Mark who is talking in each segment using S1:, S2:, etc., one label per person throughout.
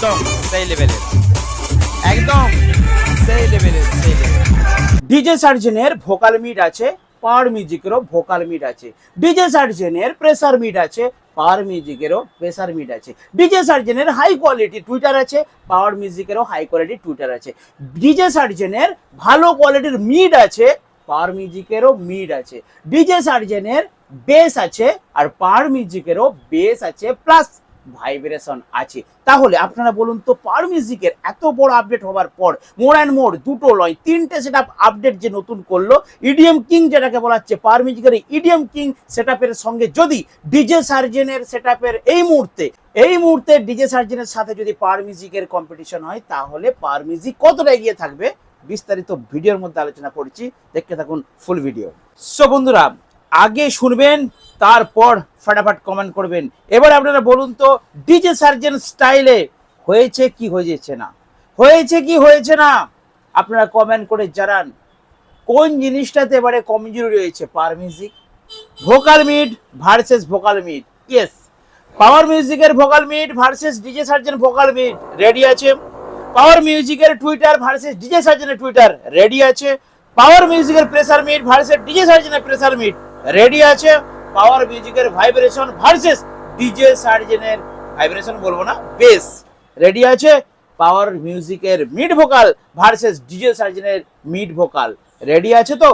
S1: একদম সেই লেভেলের একদম সেই লেভেলের সেই ডিজে সার্জেনের ভোকাল মিট আছে পাওয়ার মিউজিকেরও ভোকাল মিট আছে। ডিজে সার্জেনের প্রেসার মিট আছে পাওয়ার মিউজিকেরও প্রেসার মিট আছে। ডিজে সার্জেনের হাই কোয়ালিটি টুইটার আছে পাওয়ার মিউজিকেরও হাই কোয়ালিটি টুইটার আছে। ডিজে সার্জেনের ভালো কোয়ালিটির মিড আছে পাওয়ার মিউজিকেরও মিড আছে। ডিজে সার্জেনের বেস আছে, আর পাওয়ার মিউজিকেরও বেস আছে প্লাস ভাইব্রেশন আছে। তাহলে আপনারা বলুন তো পার মিউজিকের এত বড় আপডেট হওয়ার পর মোর অ্যান্ড মোর দুটো লয়, তিনটে সেট আপডেট যে নতুন করল ইডিএম কিং যেটাকে বলা হচ্ছে পাওয়ার মিউজিকের ইডিএম কিং সেট সঙ্গে যদি ডিজে সার্জেনের সেট এই মুহূর্তে এই মুহূর্তে ডিজে সার্জেনের সাথে যদি পার মিউজিকের কম্পিটিশন হয়, তাহলে পার মিউজিক কতটা এগিয়ে থাকবে, বিস্তারিত ভিডিওর মধ্যে আলোচনা করছি। দেখতে থাকুন ফুল ভিডিও সো বন্ধুরা আগে শুনবেন, তারপর ফাটাফাট কমেন্ট করবেন। এবার আপনারা বলুন তো ডিজে সার্জেন স্টাইলে হয়েছে কি হয়েছে না? হয়েছে কি হয়েছে না? আপনারা কমেন্ট করে জানান। কোন জিনিসটাতে এবারে কমজোরি রয়েছে? পার Music vocal mid versus vocal mid yes Power মিউজিকের vocal mid versus DJ Surgeon vocal mid ready আছে? পাওয়ার মিউজিকের টুইটার ভার্সেস ডিজে সার্জেনের টুইটার রেডি আছে? পাওয়ার মিউজিকের প্রেসার মিট ভার্সেস ডিজে সার্জেনের প্রেসার মিট রেডি আছে? পাওয়ার মিউজিকের ভাইব্রেশন ভার্সেস ডিজে সার্জেনের ভাইব্রেশন বলব না বেস রেডি আছে? পাওয়ার মিউজিকের মিড ভোকাল ভার্সেস ডিজে সার্জেনের মিড ভোকাল রেডি আছে তো?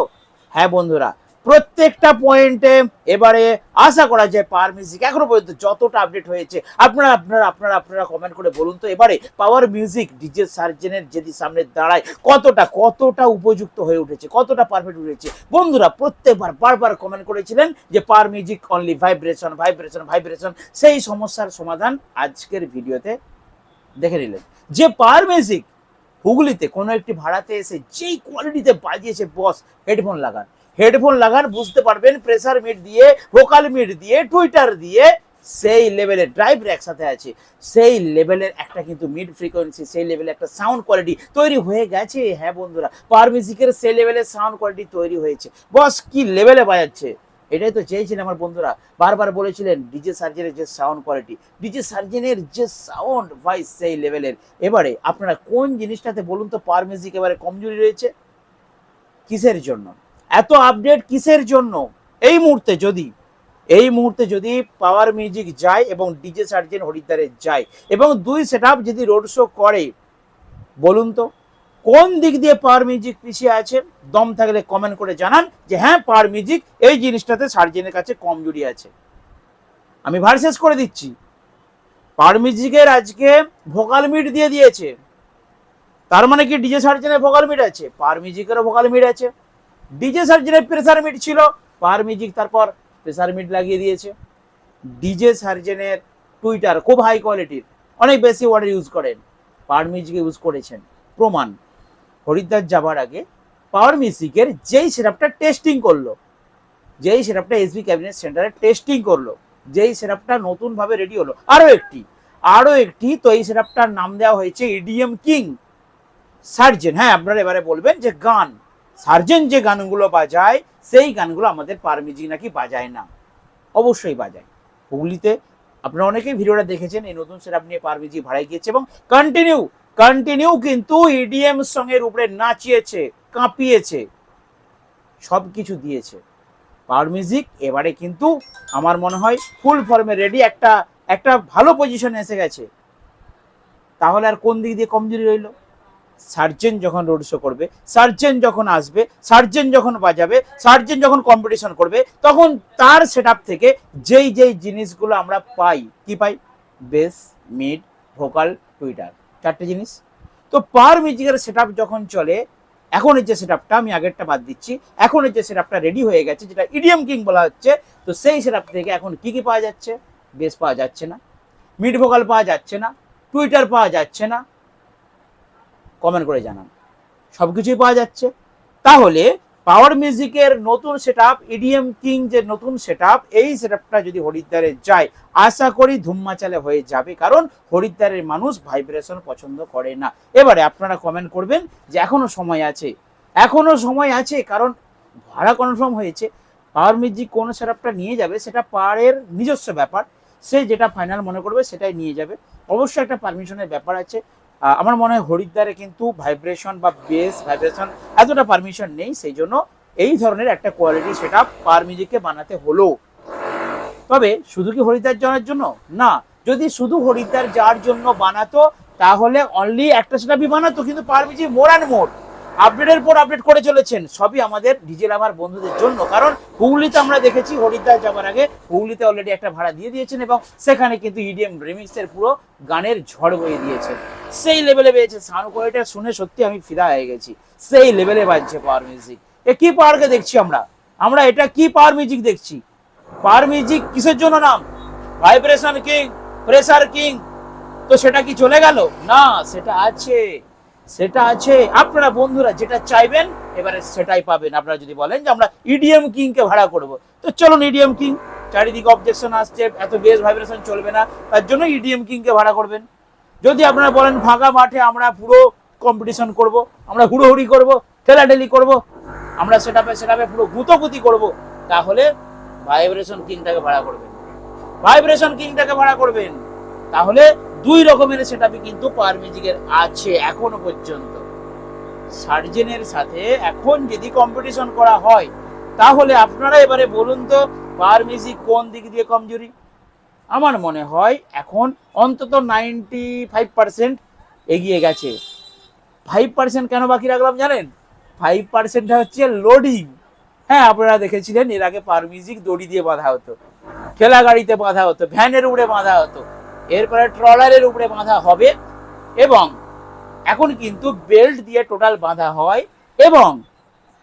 S1: হ্যাঁ বন্ধুরা প্রত্যেকটা পয়েন্টে এবারে আশা করা যায় পাওয়ার মিউজিক এখনও পর্যন্ত যতটা আপডেট হয়েছে, আপনারা আপনারা আপনারা আপনারা কমেন্ট করে বলুন তো এবারে পাওয়ার মিউজিক ডিজে সার্জেনের যদি সামনে দাঁড়ায়, কতটা কতটা উপযুক্ত হয়ে উঠেছে, কতটা পারফেক্ট উঠেছে? বন্ধুরা প্রত্যেকবার, বারবার কমেন্ট করেছিলেন যে Power Music only vibration vibration vibration সেই সমস্যার সমাধান আজকের ভিডিওতে দেখে নিলেন। যে পাওয়ার মিউজিক হুগলিতে কোনো একটি ভাড়াতে এসে যেই কোয়ালিটিতে বাজিয়েছে বস হেডফোন লাগান। হেডফোন লাগান, বুঝতে পারবেন প্রেসার মিট দিয়ে ভোকাল মিট দিয়ে টুইটার দিয়ে, সেই লেভেলের ড্রাইভার একসাথে আছে। সেই লেভেলের একটা কিন্তু মিড ফ্রিকোয়েন্সি সেই লেভেলের একটা সাউন্ড কোয়ালিটি তৈরি হয়ে গেছে। হ্যাঁ বন্ধুরা পাওয়ার মিউজিকের সেই লেভেলের সাউন্ড কোয়ালিটি তৈরি হয়েছে। বস, কি লেভেলে বাজাচ্ছে? এটাই তো চেয়েছিলেন আমার বন্ধুরা। বারবার বলেছিলেন ডিজে সার্জেনের যে সাউন্ড কোয়ালিটি ডিজে সার্জেনের যে সাউন্ড ভাই সেই লেভেলের এবারে আপনারা কোন জিনিসটাতে বলুন তো পাওয়ার মিউজিক এবারে কমজোরি রয়েছে? কিসের জন্য? এত আপডেট কিসের জন্য? এই মুহূর্তে যদি, এই মুহূর্তে যদি পাওয়ার মিউজিক যায় এবং ডিজে সার্জেন হরিদ্বারে যায়, এবং দুই সেট যদি রোড শো করে, বলুন তো, কোন দিক দিয়ে পাওয়ার মিউজিক পিছিয়ে আছে? দম থাকলে কমেন্ট করে জানান যে হ্যাঁ পাওয়ার মিউজিক এই জিনিসটাতে সার্জেনের কাছে কমজোরি আছে। আমি ভার্সেস করে দিচ্ছি। পাওয়ার মিউজিকের আজকে ভোকাল মিট দিয়ে দিয়েছে। তার মানে কি ডিজে সার্জেনের ভোকাল মিট আছে? পাওয়ার মিউজিকেরও ভোকাল মিট আছে। ডিজে সার্জেনের প্রেসার মিট ছিল পাওয়ার মিউজিক তারপর প্রেসার মিট লাগিয়ে দিয়েছে। ডিজে সার্জেনের টুইটার খুব হাই কোয়ালিটির অনেক বেশি ওয়ার্ডের ইউজ করেন পাওয়ার মিউজিকে ইউজ করেছেন, প্রমাণ। হরিদ্বার যাবার আগে পাওয়ার মিউজিকের যেই সেটআপটা টেস্টিং করল, যেই সেটআপটা এসবি ক্যাবিনেট সেন্টারে টেস্টিং করল, যেই সেটআপটা নতুনভাবে রেডি হলো আরও একটি আরও একটি তো এই সেটআপটার নাম দেওয়া হয়েছে ইডিএম কিং সার্জেন হ্যাঁ আপনারা এবারে বলবেন যে গান সার্জেন যে গানগুলো বাজায়, সেই গানগুলো আমাদের পার মিউজিক নাকি বাজায় না। অবশ্যই বাজায়। হুগলিতে আপনারা অনেকেই ভিডিওটা দেখেছেন, এই নতুন সেটআপ নিয়ে পার মিউজিক ভাড়ায় গিয়েছে এবং কন্টিনিউ কন্টিনিউ কিন্তু ইডিএম সঙ্গের উপরে নাচিয়েছে, কাঁপিয়েছে সব কিছু দিয়েছে। পাওয়ার মিউজিক এবারে কিন্তু আমার মনে হয় ফুল ফর্মে রেডি একটা একটা ভালো পজিশনে এসে গেছে। তাহলে আর কোন দিক দিয়ে কমজোরি রইল? সার্জেন যখন রোড শো করবে, সার্জেন যখন আসবে, সার্জেন যখন বাজাবে, সার্জেন যখন কম্পিটিশন করবে, তখন তার সেট থেকে যেই যেই জিনিসগুলো আমরা পাই, কি পাই? বেস মিড ভোকাল টুইটার চারটে জিনিস। তো পার মিউজিকের সেট যখন চলে এখনের যে সেট আমি আগেরটা বাদ দিচ্ছি এখনের যে সেট রেডি হয়ে গেছে, যেটা ইডিএম কিং বলা হচ্ছে, তো সেই সেট থেকে এখন কি কি পাওয়া যাচ্ছে? বেস পাওয়া যাচ্ছে না মিড ভোকাল পাওয়া যাচ্ছে না টুইটার পাওয়া যাচ্ছে না কমেন্ট করে জানান। সব কিছুই পাওয়া যাচ্ছে। তাহলে পাওয়ার মিউজিকের নতুন সেট আপ ইডিএম কিং যে নতুন সেট এই সেট যদি হরিদ্বারে যায়, আশা করি ধুম্মাচালে হয়ে যাবে। কারণ হরিদ্বারের মানুষ ভাইব্রেশন পছন্দ করে না। এবারে আপনারা কমেন্ট করবেন যে এখনও সময় আছে। এখনও সময় আছে, কারণ ভাড়া কনফার্ম হয়েছে। পাওয়ার মিউজিক কোন সেট নিয়ে যাবে, সেটা পাওয়ারের নিজস্ব ব্যাপার। সে যেটা ফাইনাল মনে করবে, সেটাই নিয়ে যাবে। অবশ্যই একটা পারমিশনের ব্যাপার আছে। আমার মনে হয় হরিদ্বারে কিন্তু ভাইব্রেশন বা বেস ভাইব্রেশন এতটা পারমিশন নেই, সেই জন্য এই ধরনের একটা কোয়ালিটি সেটা পার মিউজিককে বানাতে হলো। তবে শুধু কি হরিদ্বার যাওয়ার জন্য? না, যদি শুধু হরিদ্বার যাওয়ার জন্য বানাতো, তাহলে অনলি একটা সেটা বানাতো, কিন্তু পার মিউজিক মোর অ্যান্ড মোর আপডেটের পর আপডেট করে চলেছেন। সবই আমাদের ডিজেল আমার বন্ধুদের জন্য। কারণ হুগলিতে আমরা দেখেছি, হরিদ্বার যাওয়ার আগে হুগলিতে অলরেডি একটা ভাড়া দিয়ে দিয়েছেন এবং সেখানে কিন্তু E ইডিএম রিমিক্সের পুরো গানের ঝড় বয়ে দিয়েছেন সেই লেভেলে পেয়েছে সাউন্ড কোয়ালিটি। শুনে সত্যি আমি ফিদা হয়ে গেছি। সেই লেভেলে বাজছে পাওয়ার মিউজিক এ কি পাওয়ারকে দেখছি আমরা? আমরা এটা কি পাওয়ার মিউজিক দেখছি? পাওয়ার মিউজিক কিসের জন্য নাম? ভাইব্রেশন কিং প্রেসার কিং তো সেটা কি চলে গেল? না, সেটা আছে। সেটা আছে। আপনারা বন্ধুরা যেটা চাইবেন, এবারে সেটাই পাবেন। আপনারা যদি বলেন যে আমরা ইডিএম কিং কে ভাড়া করব। তো চলুন ইডিএম কিং চারিদিকে অবজেকশন আসছে, এত বেস ভাইব্রেশন চলবে না, তার জন্য ইডিএম কিং কে ভাড়া করবেন। যদি আপনারা বলেন ফাঁকা মাঠে আমরা পুরো কম্পিটিশন করব, আমরা হুড়োহুড়ি করব, ঠেলাঠেলি করব, আমরা সেটাপে সেটাপে পুরো গুতোগুতি করব, তাহলে ভাইব্রেশন কিংটাকে ভাড়া করবেন। ভাইব্রেশন কিংটাকে ভাড়া করবেন। তাহলে দুই রকমের সেটাপই কিন্তু পাওয়ার মিউজিকের আছে এখনও পর্যন্ত। সার্জেনের সাথে এখন যদি কম্পিটিশন করা হয়, তাহলে আপনারা এবারে বলুন তো পাওয়ার মিউজিক কোন দিক দিয়ে কমজোরি? আমার মনে হয় এখন অন্তত নাইনটি ফাইভ পার্সেন্ট এগিয়ে গেছে। ফাইভ পার্সেন্ট কেন বাকি রাখলাম জানেন? ফাইভ পার্সেন্টটা হচ্ছে লোডিং হ্যাঁ আপনারা দেখেছিলেন, এর আগে পার মিউজিক দড়ি দিয়ে বাঁধা হতো। ঠেলা গাড়িতে বাঁধা হতো ভ্যানের উপরে বাঁধা হতো। এরপরে ট্রলারের উপরে বাঁধা হবে এবং এখন কিন্তু বেল্ট দিয়ে টোটাল বাঁধা হয় এবং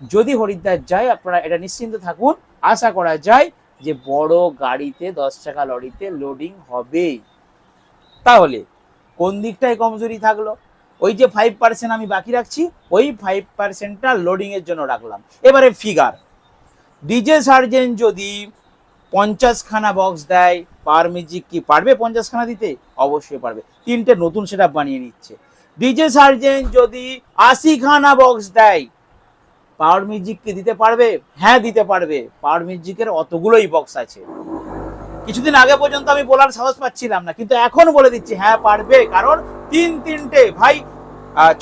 S1: যদি হরিদ্বার যায়, আপনারা এটা নিশ্চিন্ত থাকুন, আশা করা যায় যে বড় গাড়িতে দশ চাকা লরিতে লোডিং হবে তাহলে, কোন দিকটায় কমজোরি থাকল? ওই যে ফাইভ পার্সেন্ট আমি বাকি রাখছি, ওই ফাইভ পার্সেন্টটা লোডিংয়ের জন্য রাখলাম। এবারে ফিগার ডিজে সার্জেন যদি পঞ্চাশখানা বক্স দেয়, পার মিউজিক কি পারবে পঞ্চাশখানা দিতে? অবশ্যই পারবে। তিনটে নতুন সেট বানিয়ে নিচ্ছে। ডিজে সার্জেন যদি আশিখানা বক্স দেয় পাওয়ার মিউজিক কি দিতে পারবে? হ্যাঁ দিতে পারবে। পাওয়ার মিউজিকের অতগুলোই বক্স আছে। কিছুদিন আগে পর্যন্ত আমি বলার সাহস পাচ্ছিলাম না, কিন্তু এখন বলে দিচ্ছি হ্যাঁ পারবে। কারণ তিন তিনটে, ভাই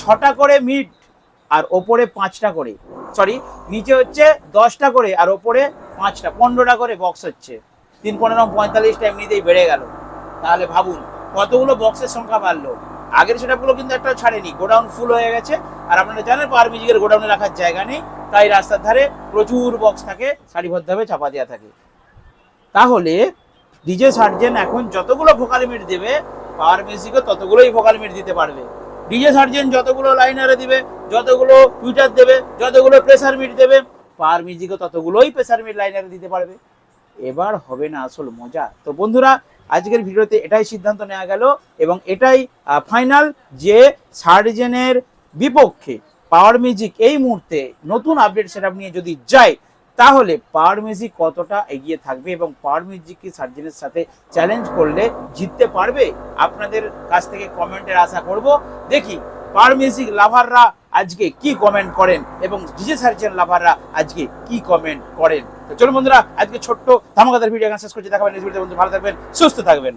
S1: ছটা করে মিট আর ওপরে পাঁচটা করে। সরি নিচে হচ্ছে দশটা করে আর ওপরে পাঁচটা, পনেরোটা করে বক্স হচ্ছে। তিন, পনেরো, পঁয়তাল্লিশটা এমনিতেই বেড়ে গেল। তাহলে ভাবুন, কতগুলো বক্সের সংখ্যা বাড়লো? আগের সেটাগুলো কিন্তু একটা ছাড়েনি, গোডাউন ফুল হয়ে গেছে। আর আপনারা জানেন পাওয়ার মিউজিকের গোডাউনে রাখার জায়গা নেই। তাই রাস্তার ধারে প্রচুর বক্স থাকে, সারিবদ্ধভাবে চাপা দেওয়া থাকে। তাহলে ডিজে সার্জেন এখন যতগুলো ভোকাল মিট দেবে পাওয়ার মিউজিকও ততগুলোই ভোকাল মিট দিতে পারবে। ডিজে সার্জেন যতগুলো লাইনারে দিবে, যতগুলো টুইটার দেবে, যতগুলো প্রেসার মিট দেবে পাওয়ার মিউজিকও ততগুলোই প্রেসার মিট লাইনারে দিতে পারবে। এবার হবে না আসল মজা। তো বন্ধুরা, আজকের ভিডিওতে এটাই সিদ্ধান্ত নেওয়া গেল এবং এটাই ফাইনাল যে সার্জেনের বিপক্ষে পাওয়ার মিউজিক এই মুহূর্তে নতুন আপডেট সেটআপ নিয়ে যদি যায়, তাহলে পাওয়ার মিউজিক কতটা এগিয়ে থাকবে এবং পাওয়ার মিউজিক কি সার্জেনের সাথে চ্যালেঞ্জ করলে জিততে পারবে? আপনাদের কাছ থেকে কমেন্টের আশা করব। দেখি পাওয়ার মিউজিক লাভাররা আজকে কি কমেন্ট করেন এবং ডিজে সার্জেন লাভাররা আজকে কি কমেন্ট করেন? তো চলুন বন্ধুরা, আজকে ছোট্ট ধামাকাদার ভিডিও শেষ করছি। দেখাবেন ভিডিওতে বন্ধু, ভালো থাকবেন, সুস্থ থাকবেন।